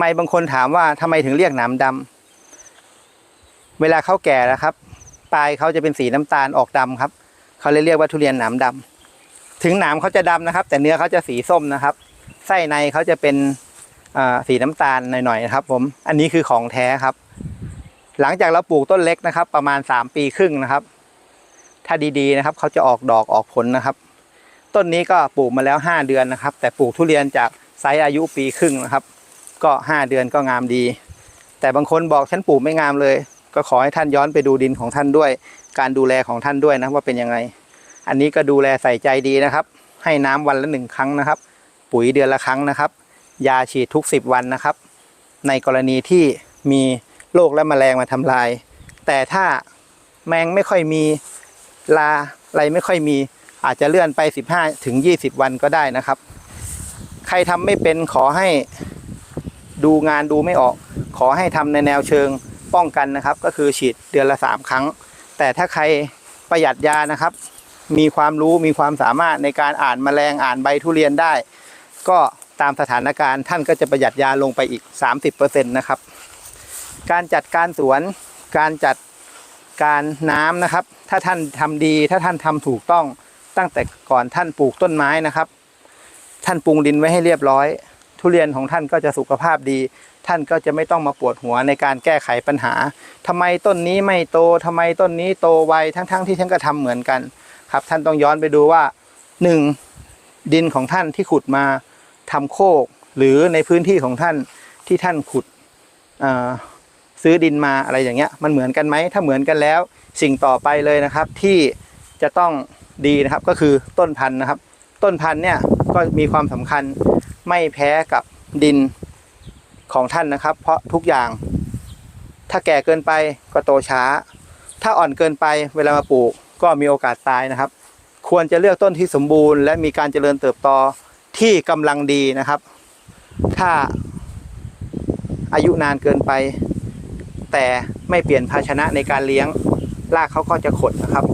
ไม่บางคนถามว่าทำไมถึงเรียกหนามดำเวลาเขาแก่แล้วครับ ปลายเขาจะเป็นสีน้ำตาลออกดำครับ เขาเลยเรียกว่าทุเรียนหนามดำถึงหนามเขาจะดำนะครับ แต่เนื้อเขาจะสีส้มนะครับ ไส้ในเขาจะเป็นอ่าสีน้ำตาลหน่อยๆนะครับ ผม อันนี้คือของแท้ครับ หลังจากเราปลูกต้นเล็กนะครับ ประมาณสามปีครึ่งนะครับ ถ้าดีๆนะครับ เขาจะออกดอกออกผลนะครับ ต้นนี้ก็ปลูกมาแล้วห้าเดือนนะครับ แต่ปลูกทุเรียนจากไซส์อายุปีครึ่งนะครับ ก็ห้าเดือนก็งามดี แต่บางคนบอกฉันปลูกไม่งามเลย ก็ขอให้ท่านย้อนไปดูดินของท่านด้วย การดูแลของท่านด้วยนะว่าเป็นยังไง อันนี้ก็ดูแลใส่ใจดีนะครับ ให้น้ำวันละหนึ่งครั้งนะครับ ปุ๋ยเดือนละครั้งนะครับ ยาฉีดทุกสิบวันนะครับ ในกรณีที่มีโรคและแมลงมาทำลาย แต่ถ้าแมงไม่ค่อยมีลาอะไรไม่ค่อยมีอาจจะเลื่อนไป 15ถึง20 วันก็ได้นะครับ ใครทำไม่เป็นขอให้ ดูงานดูไม่ออก ขอให้ทำในแนวเชิงป้องกันนะครับ ก็คือฉีดเดือนละ 3 ครั้ง แต่ถ้าใครประหยัดยานะครับ มีความรู้มีความสามารถในการอ่านแมลงอ่านใบทุเรียนได้ ก็ตามสถานการณ์ท่านก็จะประหยัดยาลงไปอีก 30%นะครับ การจัดการสวน การจัดการน้ำนะครับ ถ้าท่านทำดี ถ้าท่านทำถูกต้องตั้งแต่ก่อนท่านปลูกต้นไม้นะครับ ท่านปรุงดินไว้ให้เรียบร้อย ทุเรียนของท่านก็จะสุขภาพดี ท่านก็จะไม่ต้องมาปวดหัวในการแก้ไขปัญหาทำไมต้นนี้ไม่โตทำไมต้นนี้โตไวทั้งๆที่ท่านก็ทำเหมือนกันครับ ท่านต้องย้อนไปดูว่าหนึ่งดินของท่านที่ขุดมาทำโคก หรือในพื้นที่ของท่านที่ท่านขุดซื้อดินมาอะไรอย่างเงี้ยมันเหมือนกันไหมถ้าเหมือนกันแล้ว สิ่งต่อไปเลยนะครับที่จะต้องดีนะครับก็คือต้นพันธุ์นะครับ ต้นพันธุ์เนี่ย ก็มีความสำคัญไม่แพ้กับดินของท่านนะครับ เพราะทุกอย่าง ถ้าแก่เกินไปก็โตช้า ถ้าอ่อนเกินไปเวลามาปลูกก็มีโอกาสตายนะครับ ควรจะเลือกต้นที่สมบูรณ์ และมีการเจริญเติบโตที่กำลังดีนะครับ ถ้าอายุนานเกินไป แต่ไม่เปลี่ยนภาชนะในการเลี้ยงรากเขาก็จะขดนะครับ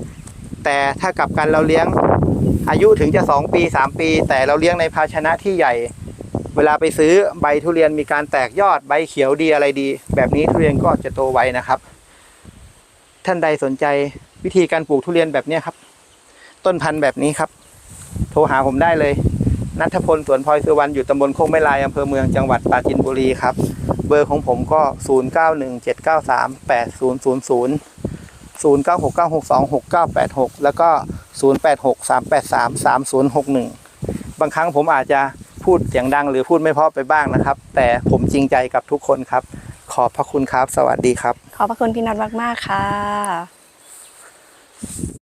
แต่ถ้ากลับกันเราเลี้ยง อายุถึงจะ 2 ปี 3 ปี แต่เราเลี้ยงในภาชนะที่ใหญ่ เวลาไปซื้อใบทุเรียนมีการแตกยอดใบเขียวดีอะไรดี แบบนี้ทุเรียนก็จะโตไวนะครับ ท่านใดสนใจวิธีการปลูกทุเรียนแบบนี้ครับ ต้นพันธุ์แบบนี้ครับ โทรหาผมได้เลยนัทพลสวนพลอยสุวรรณอยู่ตำบลโคกไม้ลายอำเภอเมืองจังหวัดปราจีนบุรีครับ เบอร์ของผมก็ 0 9 1 7 9 3 8 0 0 0 0 9 6 9 6 2 6 9 8 6 แล้วก็ 0 8 6 3 8 3 3 0 6 1 บางครั้งผมอาจจะพูดเสียงดังหรือพูดไม่เพราะไปบ้างนะครับ แต่ผมจริงใจกับทุกคนครับ ขอบพระคุณครับ สวัสดีครับ ขอบพระคุณพี่นัทมาก ๆ ค่ะ